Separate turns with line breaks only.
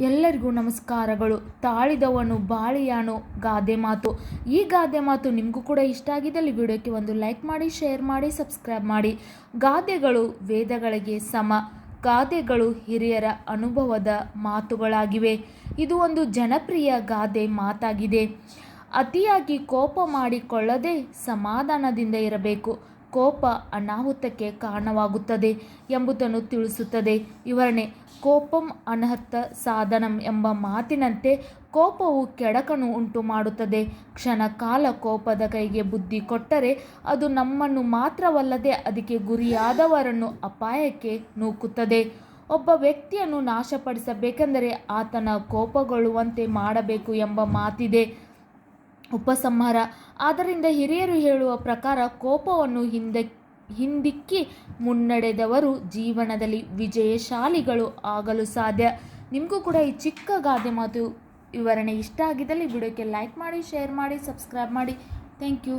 ಎಲ್ಲರಿಗೂ ನಮಸ್ಕಾರಗಳು. ತಾಳಿದವನು ಬಾಳಿಯಾನು ಗಾದೆ ಮಾತು. ಈ ಗಾದೆ ಮಾತು ನಿಮಗೂ ಕೂಡ ಇಷ್ಟ ಆಗಿದ್ದಲ್ಲಿ ವಿಡಿಯೋಕ್ಕೆ ಒಂದು ಲೈಕ್ ಮಾಡಿ, ಶೇರ್ ಮಾಡಿ, ಸಬ್ಸ್ಕ್ರೈಬ್ ಮಾಡಿ. ಗಾದೆಗಳು ವೇದಗಳಿಗೆ ಸಮ. ಗಾದೆಗಳು ಹಿರಿಯರ ಅನುಭವದ ಮಾತುಗಳಾಗಿವೆ. ಇದು ಒಂದು ಜನಪ್ರಿಯ ಗಾದೆ ಮಾತಾಗಿದೆ. ಅತಿಯಾಗಿ ಕೋಪ ಮಾಡಿಕೊಳ್ಳದೆ ಸಮಾಧಾನದಿಂದ ಇರಬೇಕು. ಕೋಪ ಅನಾಹುತಕ್ಕೆ ಕಾರಣವಾಗುತ್ತದೆ ಎಂಬುದನ್ನು ತಿಳಿಸುತ್ತದೆ. ವಿವರಣೆ, ಕೋಪಂ ಅನರ್ಥ ಸಾಧನಂ ಎಂಬ ಮಾತಿನಂತೆ ಕೋಪವು ಕೆಡಕನ್ನು ಉಂಟು ಮಾಡುತ್ತದೆ ಕ್ಷಣಕಾಲ ಕೋಪದ ಕೈಗೆ ಬುದ್ಧಿ ಕೊಟ್ಟರೆ ಅದು ನಮ್ಮನ್ನು ಮಾತ್ರವಲ್ಲದೆ ಅದಕ್ಕೆ ಗುರಿಯಾದವರನ್ನು ಅಪಾಯಕ್ಕೆ ನೂಕುತ್ತದೆ. ಒಬ್ಬ ವ್ಯಕ್ತಿಯನ್ನು ನಾಶಪಡಿಸಬೇಕೆಂದರೆ ಆತನ ಕೋಪಗೊಳ್ಳುವಂತೆ ಮಾಡಬೇಕು ಎಂಬ ಮಾತಿದೆ. ಉಪಸಂಹಾರ. ಆದ್ದರಿಂದ ಹಿರಿಯರು ಹೇಳುವ ಪ್ರಕಾರ ಕೋಪವನ್ನು ಹಿಂದೆ, ಹಿಂದಿಕ್ಕಿ ಮುನ್ನಡೆದವರು ಜೀವನದಲ್ಲಿ ವಿಜಯಶಾಲಿಗಳು ಆಗಲು ಸಾಧ್ಯ. ನಿಮಗೂ ಕೂಡ ಈ ಚಿಕ್ಕ ಗಾದೆ ಮಾತು ವಿವರಣೆ ಇಷ್ಟ ಆಗಿದ್ದಲ್ಲಿ ವಿಡಿಯೋಕ್ಕೆ ಲೈಕ್ ಮಾಡಿ, ಶೇರ್ ಮಾಡಿ, ಸಬ್ಸ್ಕ್ರೈಬ್ ಮಾಡಿ. Thank you.